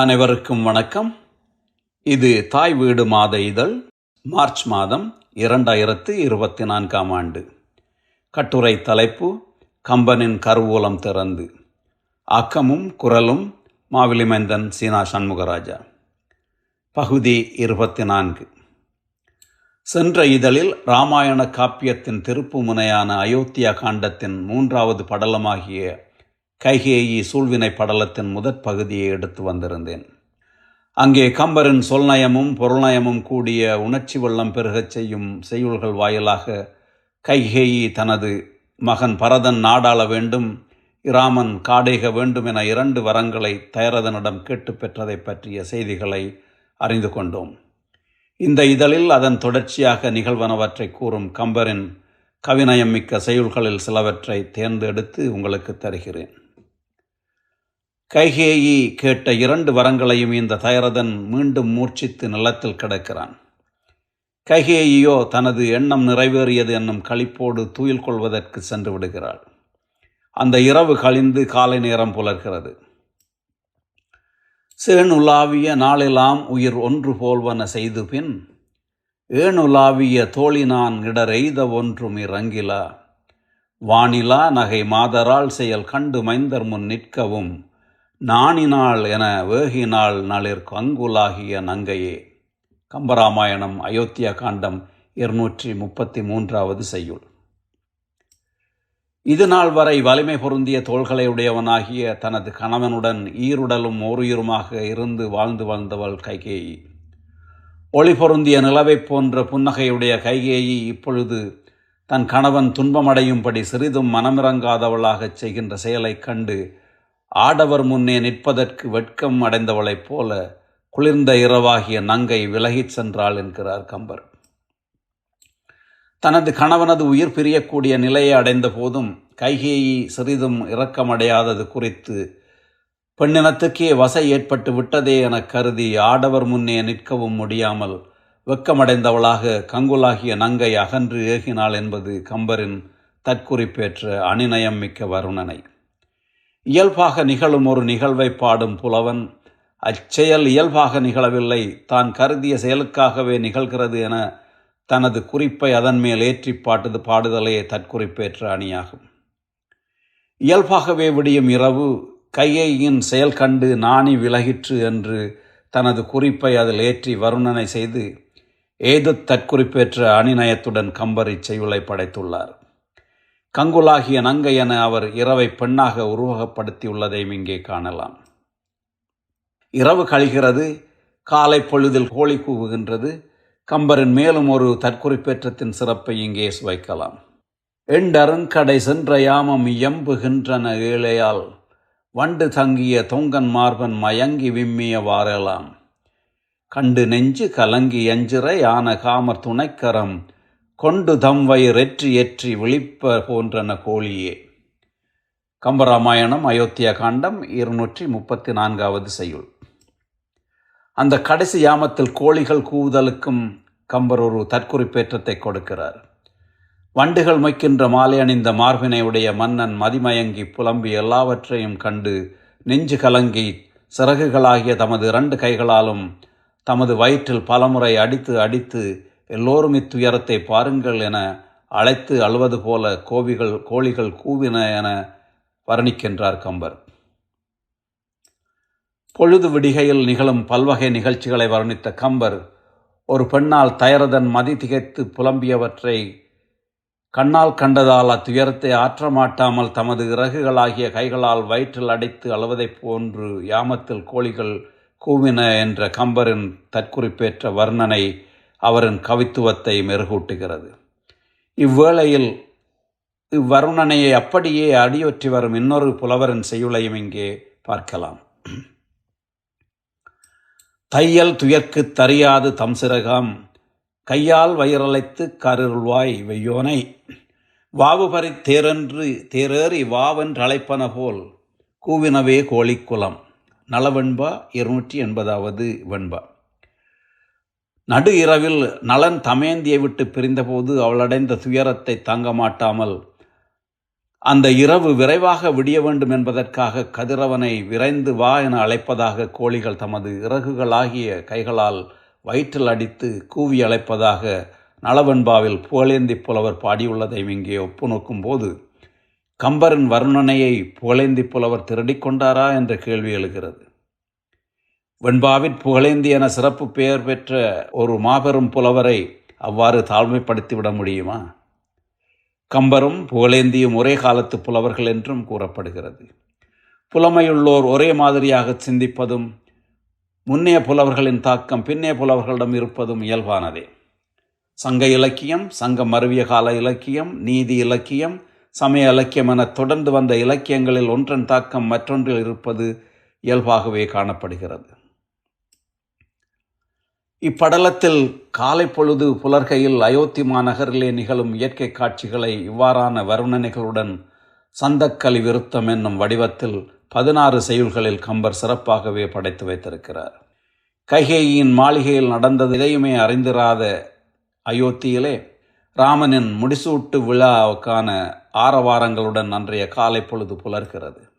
அனைவருக்கும் வணக்கம். இது தாய் வீடு மாத இதழ் மார்ச் மாதம் இரண்டாயிரத்து இருபத்தி நான்காம் ஆண்டு. கட்டுரை தலைப்பு கம்பனின் கருவூலம் திறந்து. அக்கமும் குரலும் மாவிலிமைந்தன் சீனா சண்முகராஜா. பகுதி இருபத்தி நான்கு. சென்ற இதழில் ராமாயண காப்பியத்தின் திருப்பு முனையான அயோத்தியா காண்டத்தின் மூன்றாவது படலமாகிய கைகேயி சூழ்வினை படலத்தின் முதற் பகுதியை எடுத்து வந்திருந்தேன். அங்கே கம்பரின் சொல்நயமும் பொருள்நயமும் கூடிய உணர்ச்சி வெள்ளம் பெருகச் செய்யும் செய்யுள்கள் வாயிலாக கைகேயி தனது மகன் பரதன் நாடாள வேண்டும் இராமன் காடேக வேண்டும் என இரண்டு வரங்களை தயரதனிடம் கேட்டு பெற்றதை பற்றிய செய்திகளை அறிந்து கொண்டோம். இந்த இதழில் அதன் தொடர்ச்சியாக நிகழ்வனவற்றை கூறும் கம்பரின் கவிநயம் மிக்க செய்யுள்களில் சிலவற்றை தேர்ந்தெடுத்து உங்களுக்கு தருகிறேன். கைகேயி கேட்ட இரண்டு வரங்களையும் இந்த தயரதன் மீண்டும் மூர்ச்சித்து நிலத்தில் கிடக்கிறான். கைகேயியோ தனது எண்ணம் நிறைவேறியது என்னும் களிப்போடு துயில் கொள்வதற்கு சென்று விடுகிறாள். அந்த இரவு கழிந்து காலை நேரம் புலர்கிறது. சேணுலாவிய நாளெல்லாம் உயிர் ஒன்று போல்வன செய்து பின் ஏணுலாவிய தோழினான் இடரெய்த ஒன்றும் இறங்கிலா. வானிலா நகை மாதரால் செயல் கண்டு மைந்தர் முன் நிற்கவும் நாணினாள் என வேகினாள் நளிர் கங்குலாகிய நங்கையே. கம்பராமாயணம் அயோத்தியா காண்டம் இருநூற்றி முப்பத்தி மூன்றாவது செய்யுள். இது நாள் வரை வலிமை பொருந்திய தோள்களை உடையவனாகிய தனது கணவனுடன் ஈருடலும் ஓருயிருமாக இருந்து வாழ்ந்து வாழ்ந்தவள் கைகேயி. ஒளி பொருந்திய நிலவைப் போன்ற புன்னகையுடைய கைகேயி இப்பொழுது தன் கணவன் துன்பமடையும்படி சிறிதும் மனமிறங்காதவளாகச் செய்கின்ற செயலைக் கண்டு ஆடவர் முன்னே நிற்பதற்கு வெட்கம் அடைந்தவளைப் போல குளிர்ந்த இரவாகிய நங்கை விலகிச் சென்றாள் என்கிறார் கம்பர். தனது கணவனது உயிர் பிரியக்கூடிய நிலையை அடைந்த போதும் கைகேயி சிறிதும் இரக்கமடையாதது குறித்து பெண்ணினத்துக்கே வசை ஏற்பட்டு விட்டதே எனக் கருதி ஆடவர் முன்னே நிற்கவும் முடியாமல் வெக்கமடைந்தவளாக கங்குலாகிய நங்கை அகன்று ஏகினாள் என்பது கம்பரின் தற்குறிப்பேற்ற அணிநயம் மிக்க வருணனை. இயல்பாக நிகழும் ஒரு நிகழ்வை பாடும் புலவன். அச்செயல் இயல்பாக நிகழவில்லை. தான் கருதிய செயலுக்காகவே நிகழ்கிறது என தனது குறிப்பை அதன் மேல் ஏற்றி பாட்டுது பாடுதலே தற்குறிப்பேற்ற அணியாகும். இயல்பாகவே விடியும் இரவு கையையின் செயல் கண்டு நாணி விலகிற்று என்று தனது குறிப்பை அதில் ஏற்றி வருணனை செய்து ஏது தற்குறிப்பேற்ற அணிநயத்துடன் கம்பர் இச்செய்யுளை படைத்துள்ளார். கங்குலாகிய நங்கை என அவர் இரவை பெண்ணாக உருவகப்படுத்தியுள்ளதையும் இங்கே காணலாம். இரவு கழிகிறது காலை பொழுதில் கோழி கூவுகின்றது கம்பரின் மேலும் ஒரு தற்குறிப்பேற்றத்தின் சிறப்பை இங்கே சுவைக்கலாம். எண்டருங்கடை சென்ற யாமம் இயம்புகின்றன ஏழையால் வண்டு தங்கிய தொங்கன் மார்பன் மயங்கி விம்மிய வாரலாம் கண்டு நெஞ்சு கலங்கி எஞ்சிற யான காமர் துணைக்கரம் கொண்டு தம் ரெற்றி எற்றி விழிப்ப போன்றன கோழியே. கம்பராமாயணம் அயோத்தியா காண்டம் இருநூற்றி முப்பத்தி நான்காவது செய்யுள். அந்த கடைசி யாமத்தில் கோழிகள் கூவுதலுக்கும் கம்பர் ஒரு தற்குறிப்பேற்றத்தை கொடுக்கிறார். வண்டுகள் மொய்க்கின்ற மாலை அணிந்த மார்பினை உடைய மன்னன் மதிமயங்கி புலம்பி எல்லாவற்றையும் கண்டு நெஞ்சு கலங்கி சிறகுகளாகிய தமது இரண்டு கைகளாலும் தமது வயிற்றில் பலமுறை அடித்து அடித்து எல்லோரும் இத்துயரத்தை பாருங்கள் என அழைத்து அழுவது போல கோவிகள் கோழிகள் கூவின என வர்ணிக்கின்றார் கம்பர். பொழுது விடிகையில் நிகழும் பல்வகை நிகழ்ச்சிகளை வர்ணித்த கம்பர் ஒரு பெண்ணால் தயரதன் மதி திகைத்து புலம்பியவற்றை கண்ணால் கண்டதால் அத்துயரத்தை ஆற்ற மாட்டாமல் தமது இறகுகளாகிய கைகளால் வயிற்றில் அடைத்து அழுவதைப் போன்று யாமத்தில் கோழிகள் கூவின என்ற கம்பரின் தற்குறிப்பேற்ற வர்ணனை அவரின் கவித்துவத்தை மெருகூட்டுகிறது. இவ்வேளையில் இவ்வருணனையை அப்படியே அடியொற்றி வரும் இன்னொரு புலவரின் செய்யுளையும் இங்கே பார்க்கலாம். தையல் துயர்க்கு தறியாது தம்சிரகாம் கையால் வயிறழைத்து கருள்வாய் வெய்யோனை. வாவுபறி தேரென்று தேரேறி வாவென்று அழைப்பன போல் கூவினவே கோழிக்குலம் நலவெண்பா இருநூற்றி எண்பதாவது வெண்பா. நடு இரவில் நலன் தமேந்தியை விட்டு பிரிந்தபோது அவளடைந்த துயரத்தை தாங்க மாட்டாமல் அந்த இரவு விரைவாக விடிய வேண்டும் என்பதற்காக கதிரவனை விரைந்து வா என அழைப்பதாக கோழிகள் தமது இறகுகளாகிய கைகளால் வயிற்றில் அடித்து கூவி அழைப்பதாக நளவெண்பாவில் புகழேந்தி புலவர் பாடியுள்ளதை இங்கே ஒப்பு நோக்கும்போது கம்பரின் வர்ணனையை புகழேந்தி புலவர் திருடிக் கொண்டாரா என்ற கேள்வி எழுகிறது. வெண்பாவிற் புகழேந்தி என சிறப்பு பெயர் பெற்ற ஒரு மாபெரும் புலவரை அவ்வாறு தாழ்மைப்படுத்திவிட முடியுமா? கம்பரும் புகழேந்தியும் ஒரே காலத்து புலவர்கள் என்றும் கூறப்படுகிறது. புலமையுள்ளோர் ஒரே மாதிரியாக சிந்திப்பதும் முன்னைய புலவர்களின் தாக்கம் பின்னே புலவர்களிடம் இருப்பதும் இயல்பானதே. சங்க இலக்கியம் சங்கம் மருவிய கால இலக்கியம் நீதி இலக்கியம் சமய இலக்கியம் என தொடர்ந்து வந்த இலக்கியங்களில் ஒன்றன் தாக்கம் மற்றொன்றில் இருப்பது இயல்பாகவே காணப்படுகிறது. இப்படலத்தில் காலை பொழுது புலர்கையில் அயோத்தி மாநகரிலே நிகழும் இயற்கை காட்சிகளை இவ்வாறான வர்ணனைகளுடன் சந்தக்கலி விருத்தம் என்னும் வடிவத்தில் பதினாறு செய்யுள்களில் கம்பர் சிறப்பாகவே படைத்து வைத்திருக்கிறார். கைகேயின் மாளிகையில் நடந்தது இதையுமே அறிந்திராத அயோத்தியிலே ராமனின் முடிசூட்டு விழாவுக்கான ஆரவாரங்களுடன் அன்றைய காலை பொழுது புலர்கிறது.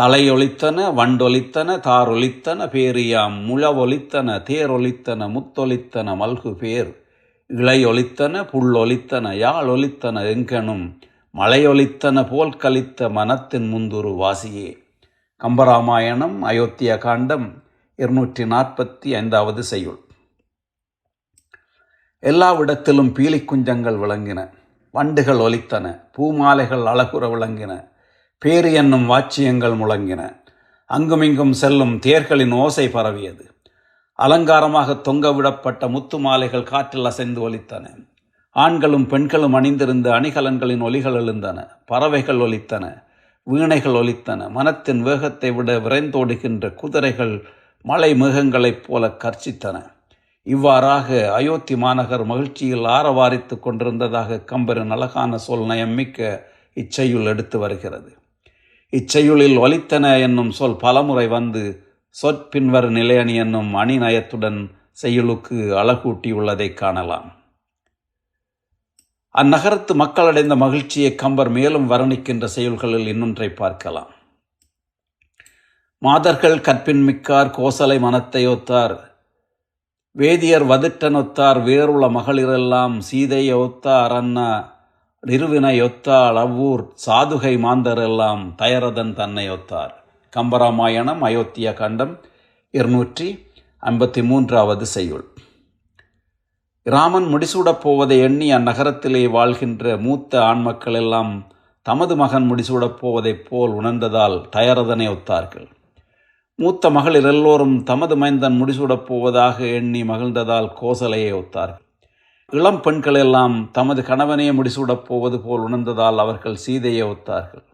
தலையொலித்தன வண்டொலித்தன தாரொலித்தன பேரியாம் முழவொலித்தன தேரொலித்தன முத்தொலித்தன மல்கு பேர். இளையொலித்தன புல்லொலித்தன யாழொலித்தன எங்கனும் மலையொலித்தன போல் கலித்த மனத்தின் முந்துரு வாசியே. கம்பராமாயணம் அயோத்திய காண்டம் இருநூற்றி நாற்பத்தி ஐந்தாவது செய்யுள். எல்லாவிடத்திலும் பீலிக்குஞ்சங்கள் விளங்கின. வண்டுகள் ஒலித்தன பூமாலைகள் அழகுற விளங்கின. பேறு என்னும் வாச்சியங்கள் முழங்கின. அங்குமிங்கும் செல்லும் தேர்களின் ஓசை பரவியது. அலங்காரமாக தொங்கவிடப்பட்ட முத்து மாலைகள் காற்றில் அசைந்து ஒலித்தன. ஆண்களும் பெண்களும் அணிந்திருந்த அணிகலன்களின் ஒலிகள் எழுந்தன. பறவைகள் ஒலித்தன. வீணைகள் ஒலித்தன. மனத்தின் வேகத்தை விட விரைந்தோடுகின்ற குதிரைகள் மலை மேகங்களைப் போல கர்ச்சித்தன. இவ்வாறாக அயோத்தி மாநகர் மகிழ்ச்சியில் ஆரவாரித்து கொண்டிருந்ததாக கம்பரின் அழகான சொல் நயமிக்க இச்சையுள் எடுத்து வருகிறது. இச்செயுளில் ஒலித்தன என்னும் சொல் பலமுறை வந்து சொற்பின்வர் நிலையணி என்னும் அணிநயத்துடன் செய்யுளுக்கு அழகூட்டியுள்ளதை காணலாம். அந்நகரத்து மக்கள் அடைந்த மகிழ்ச்சியை கம்பர் மேலும் வர்ணிக்கின்ற செயல்களில் இன்னொன்றை பார்க்கலாம். மாதர்கள் கற்பின் மிக்கார் கோசலை மனத்தை ஒத்தார் வேதியர் வதிட்டனொத்தார் வேறுள்ள மகளிரெல்லாம் சீதையை ஒத்தார் அண்ணா. நிறுவினையொத்தாள் அவ்வூர் சாதுகை மாந்தரெல்லாம் தயரதன் தன்னை ஒத்தார். கம்பராமாயணம் அயோத்திய கண்டம் இருநூற்றி ஐம்பத்தி மூன்றாவது செய்யுள். ராமன் முடிசூடப் போவதை எண்ணி அந்நகரத்திலே வாழ்கின்ற மூத்த ஆண்மக்கள் எல்லாம் தமது மகன் முடிசூடப் போவதைப் போல் உணர்ந்ததால் தயரதனை ஒத்தார்கள். மூத்த மகளிர் எல்லோரும் தமது மைந்தன் முடிசூடப் போவதாக எண்ணி மகிழ்ந்ததால் கோசலையை ஒத்தார்கள். இளம் பெண்கள் எல்லாம் தமது கணவனையே முடிசூடப் போவது போல் உணர்ந்ததால் அவர்கள் சீதையை ஒத்தார்கள்.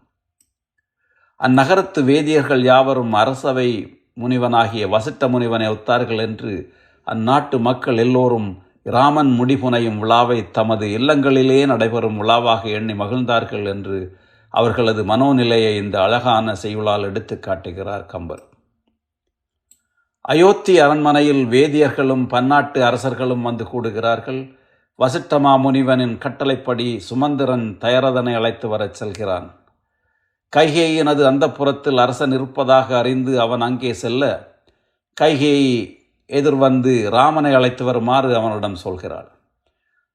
அந்நகரத்து வேதியர்கள் யாவரும் அரசவை முனிவனாகிய வசிட்ட முனிவனை ஒத்தார்கள் என்று அந்நாட்டு மக்கள் எல்லோரும் ராமன் முடிபுனையும் விழாவை தமது இல்லங்களிலே நடைபெறும் விழாவாக எண்ணி மகிழ்ந்தார்கள் என்று அவர்களது மனோநிலையை இந்த அழகான செய்யுளால் எடுத்து காட்டுகிறார் கம்பர். அயோத்தி அரண்மனையில் வேதியர்களும் பன்னாட்டு அரசர்களும் வந்து கூடுகிறார்கள். வசிட்டமா முனிவனின் கட்டளைப்படி சுமந்திரன் தயரதனை அழைத்து வரச் செல்கிறான். கைகேயினது அந்த புறத்தில் அரசன் இருப்பதாக அறிந்து அவன் அங்கே செல்ல கைகேயி எதிர்வந்து ராமனை அழைத்து வருமாறு அவனிடம் சொல்கிறாள்.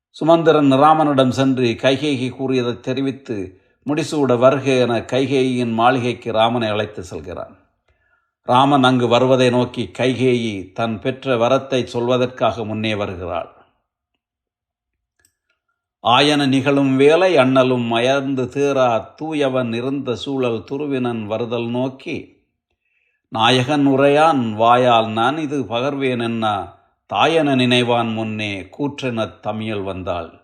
சுமந்திரன் ராமனிடம் சென்று கைகேயி கூறியதை தெரிவித்து முடிசூட வருக என கைகேயின் மாளிகைக்கு ராமனை அழைத்து செல்கிறான். ராமன் அங்கு வருவதை நோக்கி கைகேயி தன் பெற்ற வரத்தை சொல்வதற்காக முன்னே வருகிறாள். ஆயன நிகழும் வேலை அண்ணலும் மயர்ந்து தீரா தூயவன் இருந்த சூழல் துருவினன் வருதல் நோக்கி நாயகன் உரையான் வாயால் நான் இது பகர்வேன் என்ன தாயன நினைவான் முன்னே கூற்றெனத் தமிழ் வந்தாள்.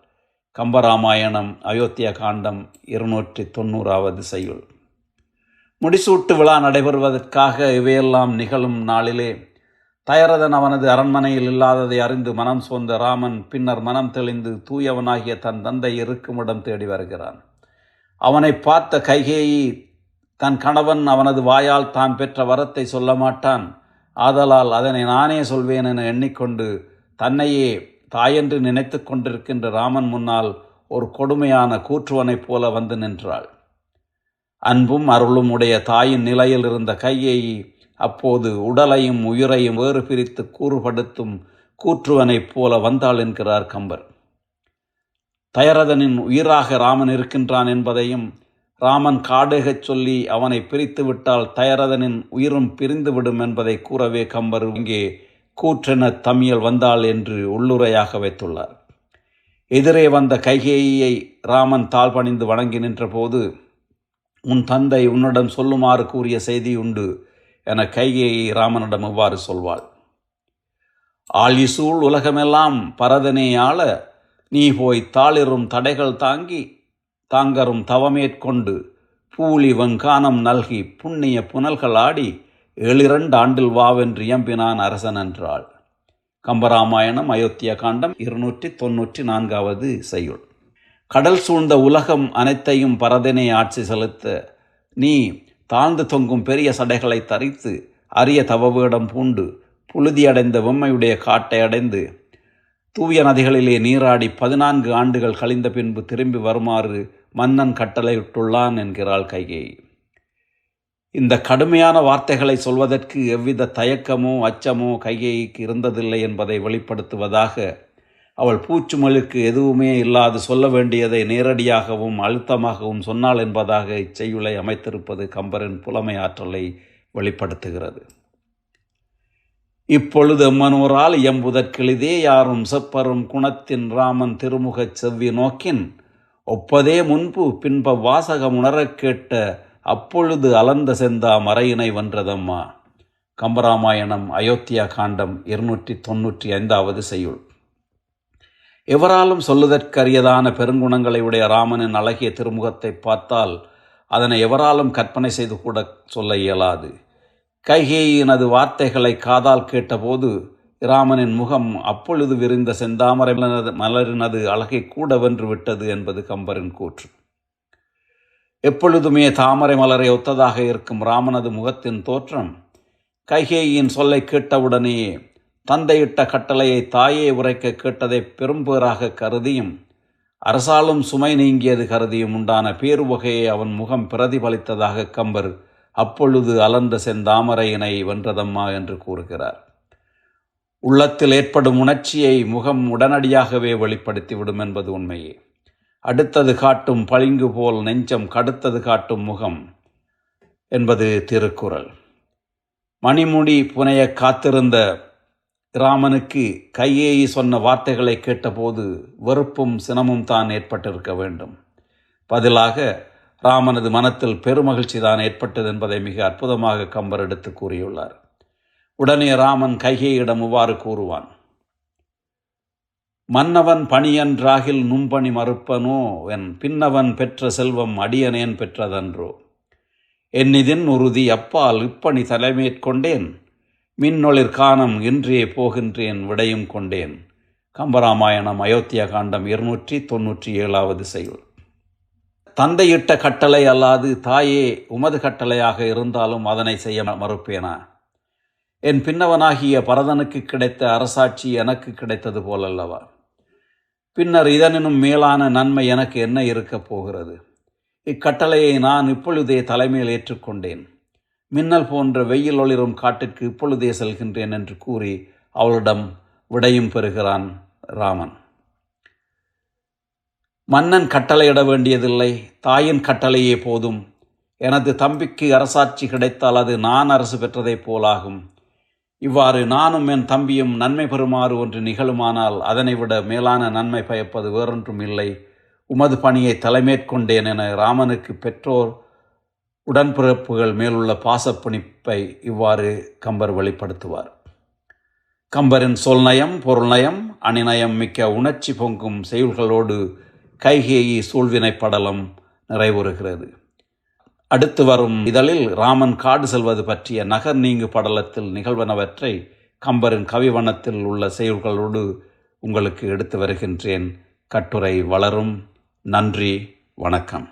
கம்பராமாயணம் அயோத்திய காண்டம் இருநூற்றி தொண்ணூறாவது செய்யுள். முடிசூட்டு விழா நடைபெறுவதற்காக இவையெல்லாம் நிகழும் நாளிலே தயரதன் அவனது அரண்மனையில் இல்லாததை அறிந்து மனம் சோர்ந்த ராமன் பின்னர் மனம் தெளிந்து தூயவனாகிய தன் தந்தை இருக்குமிடம் தேடி வருகிறான். அவனை பார்த்த கைகேயி தன் கணவன் அவனது வாயால் தான் பெற்ற வரத்தை சொல்ல மாட்டான். ஆதலால் அதனை நானே சொல்வேன் என எண்ணிக்கொண்டு தன்னையே தாயென்று நினைத்து கொண்டிருக்கின்ற ராமன் முன்னால் ஒரு கொடுமையான கூற்றுவனைப் போல வந்து நின்றாள். அன்பும் அருளும் உடைய தாயின் நிலையில் இருந்த கையேயி அப்போது உடலையும் உயிரையும் வேறு பிரித்து கூறுபடுத்தும் கூற்றுவனைப் போல வந்தாள் என்கிறார் கம்பர். தயரதனின் உயிராக ராமன் இருக்கின்றான் என்பதையும் ராமன் காடுகச் சொல்லி அவனை பிரித்து விட்டால் தயரதனின் உயிரும் பிரிந்துவிடும் என்பதை கூறவே கம்பர் இங்கே கூற்றென தம்மியல் வந்தாள் என்று உள்ளுரையாக வைத்துள்ளார். எதிரே வந்த கைகேயை ராமன் தாழ் பணிந்து வணங்கி நின்றபோது உன் தந்தை உன்னிடம் சொல்லுமாறு கூறிய செய்தி உண்டு. என கைகையை ராமனிடம் இவ்வாறு சொல்வாள். ஆழிசூழ் உலகமெல்லாம் பரதனேயாள நீ போய் தாளிரும் தடைகள் தாங்கி தாங்கரும் தவமேற்கொண்டு பூலி வங்கானம் நல்கி புண்ணிய புனல்கள் ஆடி ஏழிரண்டு ஆண்டில் வாவென்று இயம்பினான் அரசன் என்றாள். கம்பராமாயணம் அயோத்தியா காண்டம் இருநூற்றி தொன்னூற்றி நான்காவது செய்யுள். கடல் சூழ்ந்த உலகம் அனைத்தையும் பரதனை ஆட்சி செலுத்த நீ தாழ்ந்து தொங்கும் பெரிய சடைகளை தரித்து அரிய தவவேடம் பூண்டு புழுதியடைந்த வெம்மையுடைய காட்டை அடைந்து தூய நதிகளிலே நீராடி பதினான்கு ஆண்டுகள் கழிந்த பின்பு திரும்பி வருமாறு மன்னன் கட்டளையிட்டுள்ளான் என்கிறாள் கைகேயி. இந்த கடுமையான வார்த்தைகளை சொல்வதற்கு எவ்வித தயக்கமோ அச்சமோ கையைக்கு இருந்ததில்லை என்பதை வெளிப்படுத்துவதாக அவள் பூச்சுமலுக்கு எதுவுமே இல்லாது சொல்ல வேண்டியதை நேரடியாகவும் அழுத்தமாகவும் சொன்னாள் என்பதாக இச்செய்யுளை அமைத்திருப்பது கம்பரின் புலமை ஆற்றலை வெளிப்படுத்துகிறது. இப்பொழுது மனோரால் எம்புதற்கெளிதே யாரும் செப்பரும் குணத்தின் ராமன் திருமுகச் செவ்வி நோக்கின் ஒப்பதே முன்பு பின்ப வாசகம் உணரக் கேட்ட அப்பொழுது அலந்த செந்தா மறையினை வென்றதம்மா. கம்பராமாயணம் அயோத்தியா காண்டம் இருநூற்றி தொன்னூற்றி ஐந்தாவது செய்யுள். எவராலும் சொல்லுதற்கரியதான பெருங்குணங்களை உடைய ராமனின் அழகிய திருமுகத்தை பார்த்தால் அதனை எவராலும் கற்பனை செய்து கூட சொல்ல இயலாது. கைகேயினது வார்த்தைகளை காதால் கேட்டபோது ராமனின் முகம் அப்பொழுது விரிந்த செந்தாமரை மலரினது அழகை கூட வென்று விட்டது என்பது கம்பரின் கூற்று. எப்பொழுதுமே தாமரை மலரை ஒத்ததாக இருக்கும் ராமனது முகத்தின் தோற்றம் கைகேயின் சொல்லை கேட்டவுடனேயே தந்தையிட்ட கட்டளையை தாயே உரைக்க கேட்டதை பெரும்பேறாக கருதியும் அரசாலும் சுமை நீங்கியது கருதியும் உண்டான பேருவகையை அவன் முகம் பிரதிபலித்ததாக கம்பர் அப்பொழுது அலர்ந்த செந்தாமரையினை வென்றதம்மா என்று கூறுகிறார். உள்ளத்தில் ஏற்படும் உணர்ச்சியை முகம் உடனடியாகவே வெளிப்படுத்திவிடும் என்பது உண்மையே. அடுத்தது காட்டும் பளிங்கு போல் நெஞ்சம் கடுத்தது காட்டும் முகம் என்பது திருக்குறள். மணிமுடி புனைய காத்திருந்த ராமனுக்கு கையேயி சொன்ன வார்த்தைகளை கேட்டபோது வெறுப்பும் சினமும் தான் ஏற்பட்டிருக்க வேண்டும். பதிலாக ராமனது மனத்தில் பெருமகிழ்ச்சி தான் ஏற்பட்டது என்பதை மிக அற்புதமாக கம்பர் எடுத்து கூறியுள்ளார். உடனே ராமன் கைகேயிடம் இவ்வாறு கூறுவான். மன்னவன் பணியன்றாகில் நும்பணி மறுப்பனோ? என் பின்னவன் பெற்ற செல்வம் அடியனேன் பெற்றதன்றோ? என்னிதின் உறுதி அப்பால் இப்பணி தலைமேற்கொண்டேன். மின்னொளிர் காணம் இன்றே போகின்றேன் விடையும் கொண்டேன். கம்பராமாயணம் அயோத்தியா காண்டம் இருநூற்றி தொன்னூற்றி ஏழாவது செயல். தந்தையிட்ட கட்டளை அல்லாது தாயே உமது கட்டளையாக இருந்தாலும் அதனை செய்ய மறுப்பேனா? என் பின்னவனாகிய பரதனுக்கு கிடைத்த அரசாட்சி எனக்கு கிடைத்தது போலல்லவா? பின்னர் இதனினும் மேலான நன்மை எனக்கு என்ன இருக்கப் போகிறது? இக்கட்டளையை நான் இப்பொழுதே தலைமையில் ஏற்றுக்கொண்டேன். மின்னல் போன்ற வெயில் ஒளிரும் காட்டுக்கு இப்பொழுதே செல்கின்றேன் என்று கூறி அவளிடம் விடையும் பெறுகிறான் ராமன். மன்னன் கட்டளையிட வேண்டியதில்லை தாயின் கட்டளையே போதும். எனது தம்பிக்கு அரசாட்சி கிடைத்தால் அது நான் அரசு பெற்றதைப் போலாகும். இவ்வாறு நானும் என் தம்பியும் நன்மை பெறுமாறு ஒன்று நிகழுமானால் அதனை விட மேலான நன்மை பயப்பது வேறொன்றும் இல்லை. உமது பணியை தலைமேற்கொண்டேன் என ராமனுக்கு பெற்றோர் உடன்பிறப்புகள் மேலுள்ள பாசப்பிணிப்பை இவ்வாறு கம்பர் வெளிப்படுத்துவார். கம்பரின் சொல்நயம் பொருள்நயம் அணிநயம் மிக்க உணர்ச்சி பொங்கும் செயல்களோடு கைகேயி சூழ்வினை படலம் நிறைவுறுகிறது. அடுத்து வரும் இதழில் ராமன் காடு செல்வது பற்றிய நகர் நீங்கு படலத்தில் நிகழ்வனவற்றை கம்பரின் கவிவனத்தில் உள்ள செயல்களோடு உங்களுக்கு எடுத்து வருகின்றேன். கட்டுரை வளரும். நன்றி. வணக்கம்.